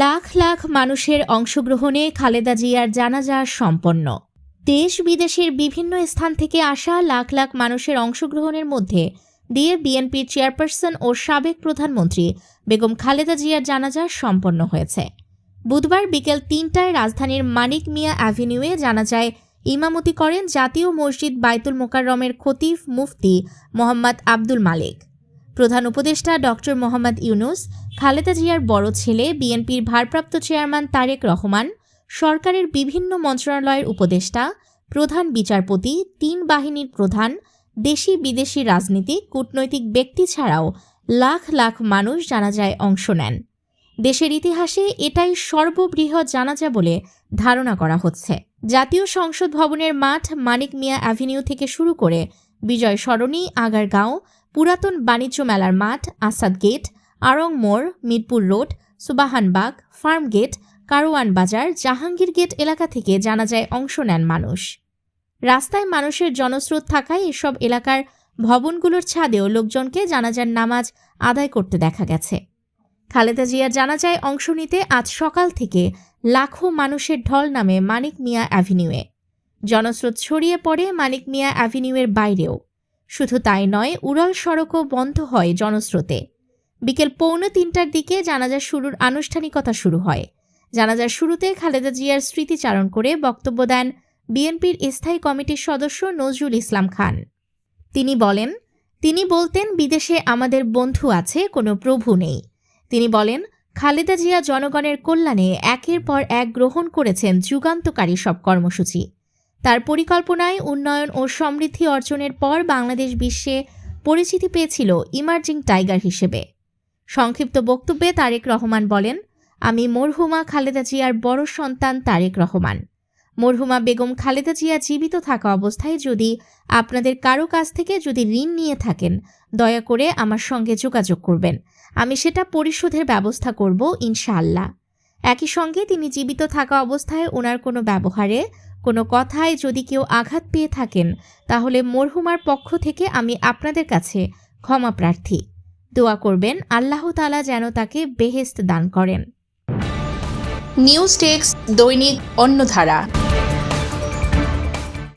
লাখ লাখ মানুষের অংশগ্রহণে খালেদা জিয়ার জানাজা সম্পন্ন। দেশ বিদেশের বিভিন্ন স্থান থেকে আসা লাখ লাখ মানুষের অংশগ্রহণের মধ্যে দিয়ে বিএনপির চেয়ারপারসন ও সাবেক প্রধানমন্ত্রী বেগম খালেদা জিয়ার জানাজা সম্পন্ন হয়েছে। বুধবার বিকেল তিনটায় রাজধানীর মানিক মিয়া অ্যাভিনিউয়ে জানাজায় ইমামতি করেন জাতীয় মসজিদ বাইতুল মোকাররমের খতিফ মুফতি মোহাম্মদ আব্দুল মালিক। প্রধান উপদেষ্টা ডক্টর মোহাম্মদ ইউনুস, খালেদা জিয়ার বড় ছেলে বিএনপির ভারপ্রাপ্ত চেয়ারম্যান তারেক রহমান, সরকারের বিভিন্ন মন্ত্রণালয়ের উপদেষ্টা, প্রধান বিচারপতি, তিন বাহিনীর প্রধান, দেশি বিদেশি রাজনীতি কূটনৈতিক ব্যক্তি ছাড়াও লাখ লাখ মানুষ জানাজায় অংশ নেন। দেশের ইতিহাসে এটাই সর্ববৃহৎ জানাজা বলে ধারণা করা হচ্ছে। জাতীয় সংসদ ভবনের মাঠ মানিক মিয়া অ্যাভিনিউ থেকে শুরু করে বিজয় সরণি, আগারগাঁও পুরাতন বাণিজ্য মেলার মাঠ, আসাদ গেট আড়ং মোড়, Mirpur road Sobhanbagh farm gate, Karwan Bazar, Jahangir gate এলাকা থেকে জানাজায় অংশ নেন মানুষ। রাস্তায় মানুষের জনস্রোত থাকায় এসব এলাকার ভবনগুলোর ছাদেও লোকজনকে জানাজার নামাজ আদায় করতে দেখা গেছে। খালেদা জিয়ার জানাজায় অংশ নিতে আজ সকাল থেকে লাখো মানুষের ঢল নামে মানিক মিয়া অ্যাভিনিউয়ে। জনস্রোত ছড়িয়ে পড়ে মানিক মিয়া অ্যাভিনিউয়ের বাইরেও। শুধু তাই নয়, উড়াল সড়কও বন্ধ হয় জনস্রোতে। বিকেল পৌনে তিনটার দিকে জানাজা শুরুর আনুষ্ঠানিকতা শুরু হয়। জানাজার শুরুতে খালেদা জিয়ার স্মৃতিচারণ করে বক্তব্য দেন বিএনপির স্থায়ী কমিটির সদস্য নজরুল ইসলাম খান। তিনি বলেন, তিনি বলতেন, বিদেশে আমাদের বন্ধু আছে, কোনো প্রভু নেই। তিনি বলেন, খালেদা জিয়া জনগণের কল্যাণে একের পর এক গ্রহণ করেছেন যুগান্তকারী সব কর্মসূচি। তার পরিকল্পনায় উন্নয়ন ও সমৃদ্ধি অর্জনের পর বাংলাদেশ বিশ্বে পরিচিতি পেয়েছিল ইমার্জিং টাইগার হিসেবে। সংক্ষিপ্ত বক্তব্যে তারেক রহমান বলেন, আমি মরহুমা খালেদা জিয়ার বড় সন্তান তারেক রহমান। মরহুমা বেগম খালেদা জিয়া জীবিত থাকা অবস্থায় যদি আপনাদের কারও কাছ থেকে যদি ঋণ নিয়ে থাকেন, দয়া করে আমার সঙ্গে যোগাযোগ করবেন। আমি সেটা পরিশোধের ব্যবস্থা করব ইনশাআল্লাহ। একই সঙ্গে তিনি জীবিত থাকা অবস্থায় ওনার কোনো ব্যবহারে কোনো কথায় যদি কেউ আঘাত পেয়ে থাকেন, তাহলে মরহুমার পক্ষ থেকে আমি আপনাদের কাছে ক্ষমা প্রার্থী। দোয়া করবেন আল্লাহ তালা যেন তাকে বেহেস্ত দান করেন। নিউজ টেক্স দৈনিক অন্যধারা